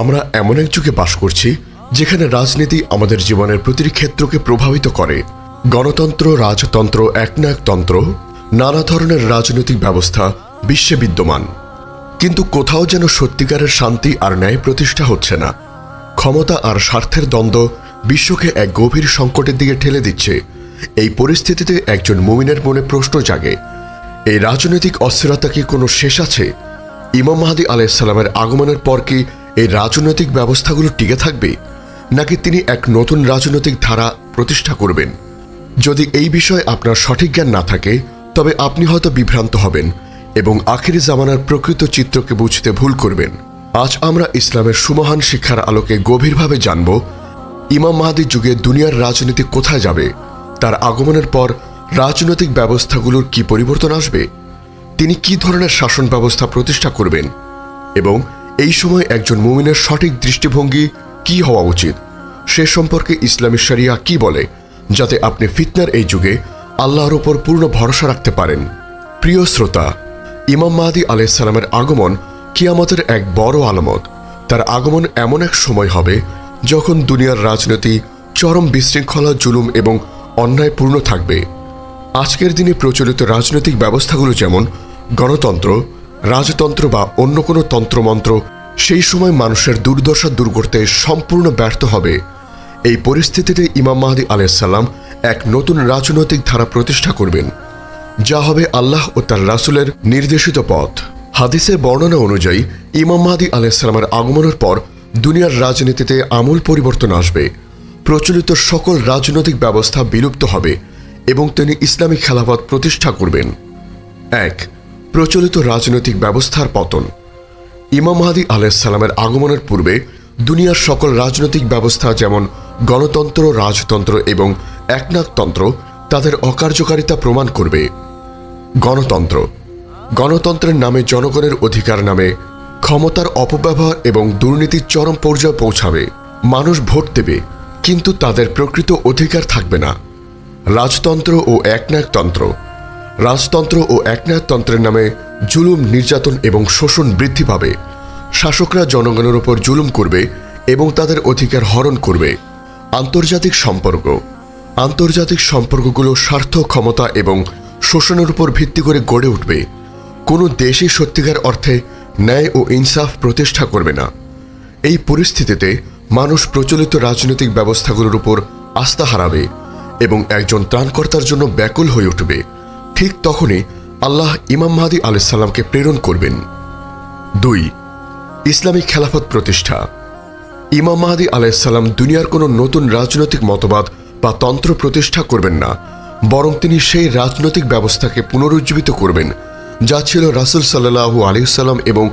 আমরা এমন এক যুগে বাস করছি যেখানে রাজনীতি আমাদের জীবনের প্রতিটি ক্ষেত্রকে প্রভাবিত করে। গণতন্ত্র, রাজতন্ত্র একনায়কতন্ত্র নানা ধরনের রাজনৈতিক ব্যবস্থা বিশ্বে বিদ্যমান। কিন্তু কোথাও যেন সত্যিকারের শান্তি আর ন্যায় প্রতিষ্ঠা হচ্ছে না। ক্ষমতা আর স্বার্থের দ্বন্দ্ব বিশ্বকে এক গভীর সংকটের দিকে ঠেলে দিচ্ছে। এই পরিস্থিতিতে একজন মুমিনের মনে প্রশ্ন জাগে, এই রাজনৈতিক অস্থিরতা কি কোনো শেষ আছে? ইমাম মাহাদি আলাইসাল্লামের আগমনের পর কি এই রাজনৈতিক ব্যবস্থাগুলো টিকে থাকবে, নাকি তিনি এক নতুন রাজনৈতিক ধারা প্রতিষ্ঠা করবেন? যদি এই বিষয়ে আপনার সঠিক জ্ঞান না থাকে, তবে আপনি হয়তো বিভ্রান্ত হবেন এবং আখিরি জামানার প্রকৃত চিত্রকে বুঝতে ভুল করবেন। আজ আমরা ইসলামের সুমহান শিক্ষার আলোকে গভীরভাবে জানব, ইমাম মাহাদির যুগে দুনিয়ার রাজনীতি কোথায় যাবে, তার আগমনের পর রাজনৈতিক ব্যবস্থাগুলোর কি পরিবর্তন আসবে, তিনি কি ধরনের শাসন ব্যবস্থা প্রতিষ্ঠা করবেন এবং এই সময় একজন মুমিনের সঠিক দৃষ্টিভঙ্গি কি হওয়া উচিত? সে সম্পর্কে ইসলামী শরিয়া কি বলে? যাতে আপনি ফিতনার এই যুগে আল্লাহর ওপর পূর্ণ ভরসা রাখতে পারেন। প্রিয় শ্রোতা, ইমাম মাহাদি আলাইসালামের আগমন কিয়ামতের এক বড় আলামত। তার আগমন এমন এক সময় হবে যখন দুনিয়ার রাজনীতি, চরম বিশৃঙ্খলা, জুলুম এবং অন্যায় পূর্ণ থাকবে। আজকের দিনে প্রচলিত রাজনৈতিক ব্যবস্থাগুলো যেমন গণতন্ত্র রাজতন্ত্র বা অন্য কোনো তন্ত্রমন্ত্র, সেই সময় মানুষের দুর্দশা দূর করতে সম্পূর্ণ ব্যর্থ হবে। এই পরিস্থিতিতে ইমাম মাহাদি আলাইসাল্লাম এক নতুন রাজনৈতিক ধারা প্রতিষ্ঠা করবেন। যা হবে আল্লাহ ও তার রাসুলের নির্দেশিত পথ। হাদিসের বর্ণনা অনুযায়ী, ইমাম মাহাদি আলাইসাল্লামের আগমনের পর দুনিয়ার রাজনীতিতে আমূল পরিবর্তন আসবে। প্রচলিত সকল রাজনৈতিক ব্যবস্থা বিলুপ্ত হবে এবং তিনি ইসলামী খেলাফত প্রতিষ্ঠা করবেন। এক প্রচলিত রাজনৈতিক ব্যবস্থার পতন। ইমাম মাহাদি আলাইসাল্লামের আগমনের পূর্বে দুনিয়ার সকল রাজনৈতিক ব্যবস্থা যেমন গণতন্ত্র, রাজতন্ত্র এবং একনাকতন্ত্র তাদের অকার্যকারিতা প্রমাণ করবে। গণতন্ত্র। গণতন্ত্রের নামে জনগণের অধিকার নামে ক্ষমতার অপব্যবহার এবং দুর্নীতির চরম পর্যায়ে পৌঁছাবে। মানুষ ভোট দেবে, কিন্তু তাদের প্রকৃত অধিকার থাকবে না। রাজতন্ত্র ও একনায়কতন্ত্র। রাজতন্ত্র ও একনায়কতন্ত্রের নামে জুলুম, নির্যাতন এবং শোষণ বৃদ্ধি পাবে। শাসকরা জনগণের উপর জুলুম করবে এবং তাদের অধিকার হরণ করবে। আন্তর্জাতিক সম্পর্ক। আন্তর্জাতিক সম্পর্কগুলো স্বার্থ, ক্ষমতা এবং শোষণের উপর ভিত্তি করে গড়ে উঠবে। কোনো দেশই সত্যিকার অর্থে ন্যায় ও ইনসাফ প্রতিষ্ঠা করবে না। এই পরিস্থিতিতে মানুষ প্রচলিত রাজনৈতিক ব্যবস্থাগুলোর উপর আস্থা হারাবে এবং একজন ত্রাণকর্তার জন্য ব্যাকুল হয়ে উঠবে। ঠিক তখনই আল্লাহ ইমাম মাহাদি আলাইসাল্লামকে প্রেরণ করবেন। দুই ইসলামিক খেলাফত প্রতিষ্ঠা। ইমাম মাহাদি আলাইসাল্লাম দুনিয়ার কোনো নতুন রাজনৈতিক মতবাদ বা তন্ত্র প্রতিষ্ঠা করবেন না, বরং তিনি সেই রাজনৈতিক ব্যবস্থাকে পুনরুজ্জীবিত করবেন, যা ছিল রাসুল সাল্লাহু আলিয়াল্লাম এবং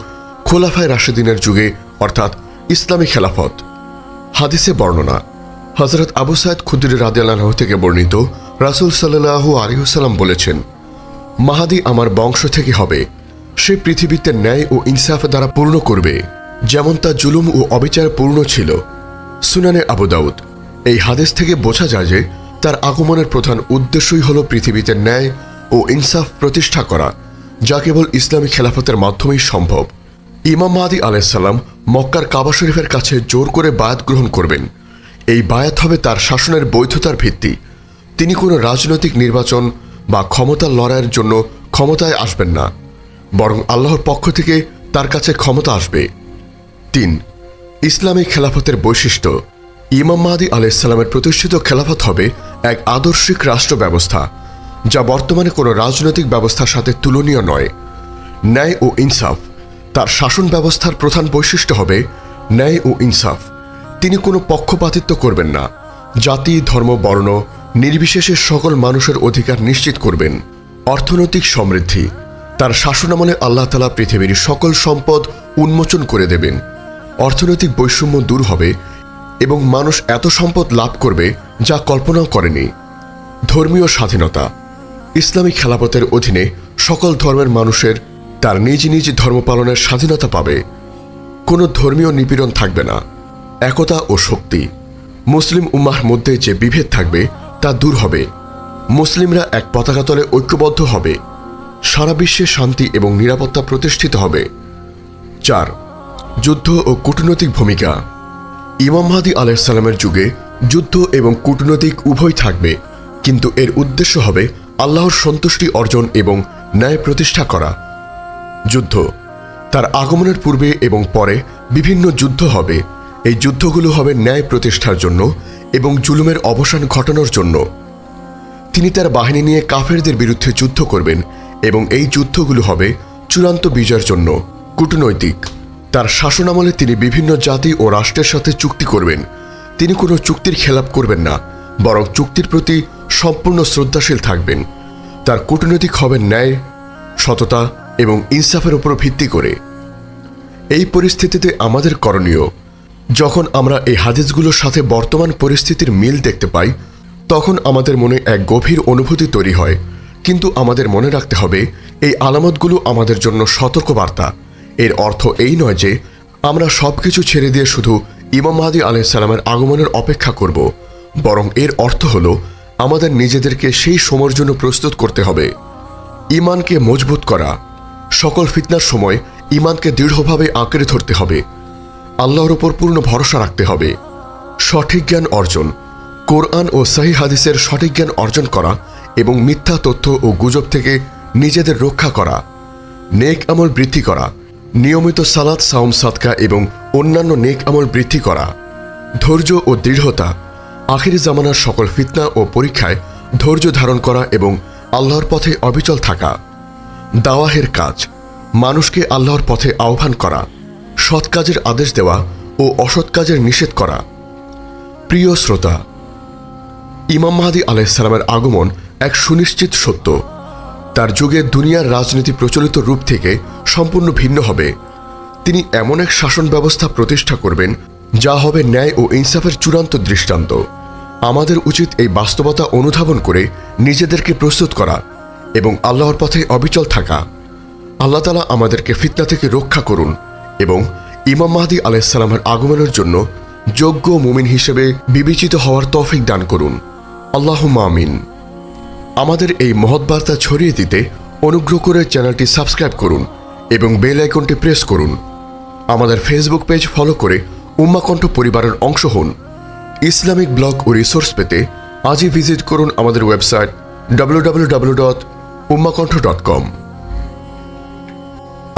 খোলাফায় রাশেদিনের যুগে, অর্থাৎ ইসলামী খেলাফত। হাদিসে বর্ণনা হজরত আবু সাইদ খুদ্দির রাদিয়াল্লাহ থেকে বর্ণিত রাসুল সাল্লাহু আলিহাল্লাম বলেছেন, মাহাদি আমার বংশ থেকে হবে। সে পৃথিবীতে ন্যায় ও ইনসাফ দ্বারা পূর্ণ করবে, যেমন তা জুলুম ও অবিচার পূর্ণ ছিল। সুনানে আবু দাউদ, এই হাদিস থেকে বোঝা যায় যে তার আগমনের প্রধান উদ্দেশ্যই হল পৃথিবীতে ন্যায় ও ইনসাফ প্রতিষ্ঠা করা, যা কেবল ইসলামী খেলাফতের মাধ্যমেই সম্ভব। ইমাম মাহাদি আলাইসাল্লাম মক্কার কাবা শরীফের কাছে জোর করে বায়াত গ্রহণ করবেন। এই বায়াত হবে তার শাসনের বৈধতার ভিত্তি। তিনি কোনো রাজনৈতিক নির্বাচন বা ক্ষমতার লড়াইয়ের জন্য ক্ষমতায় আসবেন না, বরং আল্লাহর পক্ষ থেকে তার কাছে ক্ষমতা আসবে। তিন, ইসলামী খেলাফতের বৈশিষ্ট্য। ইমাম মাহাদি আলাইসাল্লামের প্রতিষ্ঠিত খেলাফত হবে এক আদর্শিক রাষ্ট্র ব্যবস্থা যা বর্তমানে কোনো রাজনৈতিক ব্যবস্থার সাথে তুলনীয় নয়। ন্যায় ও ইনসাফ, তার শাসন ব্যবস্থার প্রধান বৈশিষ্ট্য হবে ন্যায় ও ইনসাফ। তিনি কোনো পক্ষপাতিত্ব করবেন না। জাতি, ধর্ম, বর্ণ নির্বিশেষে সকল মানুষের অধিকার নিশ্চিত করবেন। অর্থনৈতিক সমৃদ্ধি। তার শাসনামলে আল্লাহ তালা পৃথিবীর সকল সম্পদ উন্মোচন করে দেবেন। অর্থনৈতিক বৈষম্য দূর হবে এবং মানুষ এত সম্পদ লাভ করবে যা কল্পনাও করেনি। ধর্মীয় স্বাধীনতা। ইসলামী খেলাপথের অধীনে সকল ধর্মের মানুষের তার নিজ নিজ ধর্ম পালনের স্বাধীনতা পাবে। কোনো ধর্মীয় নিপীড়ন থাকবে না। একতা ও শক্তি। মুসলিম উম্মাহর মধ্যে যে বিভেদ থাকবে তা দূর হবে। মুসলিমরা এক পতাকা তলে ঐক্যবদ্ধ হবে। সারা বিশ্বে শান্তি এবং নিরাপত্তা প্রতিষ্ঠিত হবে। চার, যুদ্ধ ও কূটনৈতিক ভূমিকা। ইমাম মাহাদি আলাইসাল্লামের যুগে যুদ্ধ এবং কূটনৈতিক উভয় থাকবে, কিন্তু এর উদ্দেশ্য হবে আল্লাহর সন্তুষ্টি অর্জন এবং ন্যায় প্রতিষ্ঠা করা। যুদ্ধ, তার আগমনের পূর্বে এবং পরে বিভিন্ন যুদ্ধ হবে। এই যুদ্ধগুলো হবে ন্যায় প্রতিষ্ঠার জন্য এবং জুলুমের অবসান ঘটানোর জন্য। তিনি তার বাহিনী নিয়ে কাফেরদের বিরুদ্ধে যুদ্ধ করবেন এবং এই যুদ্ধগুলো হবে চূড়ান্ত বিজয়ের জন্য কূটনৈতিক। তার শাসনামলে তিনি বিভিন্ন জাতি ও রাষ্ট্রের সাথে চুক্তি করবেন। তিনি কোনো চুক্তির খেলাপ করবেন না, বরং চুক্তির প্রতি সম্পূর্ণ শ্রদ্ধাশীল থাকবেন। তার কূটনৈতিক হবে ন্যায়, সততা এবং ইনসাফের উপর ভিত্তি করে। এই পরিস্থিতিতে আমাদের করণীয় যখন আমরা এই হাদিসগুলোর সাথে বর্তমান পরিস্থিতির মিল দেখতে পাই, তখন আমাদের মনে এক গভীর অনুভূতি তৈরি হয়। কিন্তু আমাদের মনে রাখতে হবে, এই আলামতগুলো আমাদের জন্য সতর্কবার্তা। এর অর্থ এই নয় যে, আমরা সবকিছু ছেড়ে দিয়ে শুধু ইমাম মাহাদি আলাইসাল্লামের আগমনের অপেক্ষা করব, বরং এর অর্থ হলো, আমাদের নিজেদেরকে সেই সময়ের জন্য প্রস্তুত করতে হবে। ইমানকে মজবুত করা। সকল ফিতনার সময় ইমানকে দৃঢ়ভাবে আঁকড়ে ধরতে হবে। আল্লাহর ওপর পূর্ণ ভরসা রাখতে হবে। সঠিক জ্ঞান অর্জন, কোরআন ও সাহি হাদিসের সঠিক জ্ঞান অর্জন করা এবং মিথ্যা তথ্য ও গুজব থেকে নিজেদের রক্ষা করা, নেক আমল বৃদ্ধি করা, নিয়মিত সালাদ সাউম সাদকা এবং অন্যান্য নেক আমল বৃদ্ধি করা, ধৈর্য ও দৃঢ়তা, আখিরি জামানার সকল ফিতনা ও পরীক্ষায় ধৈর্য ধারণ করা এবং আল্লাহর পথে অবিচল থাকা, দাওয়াহের কাজ, মানুষকে আল্লাহর পথে আহ্বান করা। সৎ কাজের আদেশ দেওয়া ও অসৎ কাজের নিষেধ করা। প্রিয় শ্রোতা, ইমাম মাহাদি আলাইসালামের আগমন এক সুনিশ্চিত সত্য। তার যুগে দুনিয়ার রাজনীতি প্রচলিত রূপ থেকে সম্পূর্ণ ভিন্ন হবে। তিনি এমন এক শাসন ব্যবস্থা প্রতিষ্ঠা করবেন, যা হবে ন্যায় ও ইনসাফের চূড়ান্ত দৃষ্টান্ত। আমাদের উচিত এই বাস্তবতা অনুধাবন করে নিজেদেরকে প্রস্তুত করা এবং আল্লাহর পথে অবিচল থাকা। আল্লাহ তালা আমাদেরকে ফিতনা থেকে রক্ষা করুন। এবং ইমাম মাহাদি আলাইসাল্লামের আগমনের জন্য যোগ্য মুমিন হিসেবে বিবেচিত হওয়ার তৌফিক দান করুন। আল্লাহ মামিন আমাদের এই মহৎ বার্তা ছড়িয়ে দিতে অনুগ্রহ করে চ্যানেলটি সাবস্ক্রাইব করুন এবং বেল আইকনটি প্রেস করুন। আমাদের ফেসবুক পেজ ফলো করে উম্মাকণ্ঠ পরিবারের অংশ হন। ইসলামিক ব্লগ ও রিসোর্স পেতে আজই ভিজিট করুন আমাদের website W dot Ummakantha dot com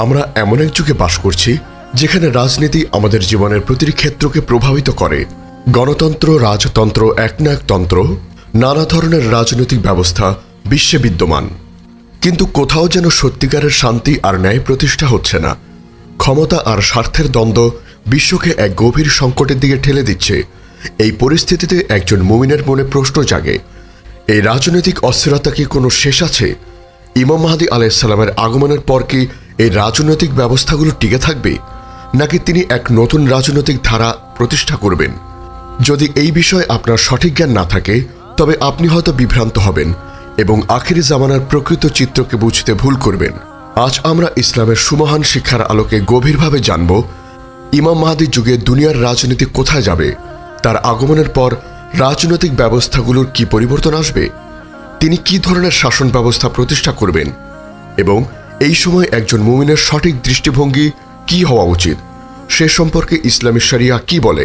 আমরা এমন এক যুগে বাস করছি যেখানে রাজনীতি আমাদের জীবনের প্রতিটি ক্ষেত্রকে প্রভাবিত করে। গণতন্ত্র, রাজতন্ত্র একনায়কতন্ত্র নানা ধরনের রাজনৈতিক ব্যবস্থা বিশ্বে বিদ্যমান। কিন্তু কোথাও যেন সত্যিকারের শান্তি আর ন্যায় প্রতিষ্ঠা হচ্ছে না। ক্ষমতা আর স্বার্থের দ্বন্দ্ব বিশ্বকে এক গভীর সংকটের দিকে ঠেলে দিচ্ছে। এই পরিস্থিতিতে একজন মুমিনের মনে প্রশ্ন জাগে, এই রাজনৈতিক অস্থিরতা কি কোনো শেষ আছে? ইমাম মাহাদি আলাইসাল্লামের আগমনের পর কি এই রাজনৈতিক ব্যবস্থাগুলো টিকে থাকবে, নাকি তিনি এক নতুন রাজনৈতিক ধারা প্রতিষ্ঠা করবেন? যদি এই বিষয়ে আপনার সঠিক জ্ঞান না থাকে, তবে আপনি হয়তো বিভ্রান্ত হবেন এবং আখিরি জামানার প্রকৃত চিত্রকে বুঝতে ভুল করবেন। আজ আমরা ইসলামের সুমহান শিক্ষার আলোকে গভীরভাবে জানব, ইমাম মাহাদির যুগে দুনিয়ার রাজনীতি কোথায় যাবে, তার আগমনের পর রাজনৈতিক ব্যবস্থাগুলোর কি পরিবর্তন আসবে, তিনি কি ধরনের শাসন ব্যবস্থা প্রতিষ্ঠা করবেন, এবং এই সময় একজন মুমিনের সঠিক দৃষ্টিভঙ্গি কি হওয়া উচিত? সে সম্পর্কে ইসলামী শরিয়া কি বলে?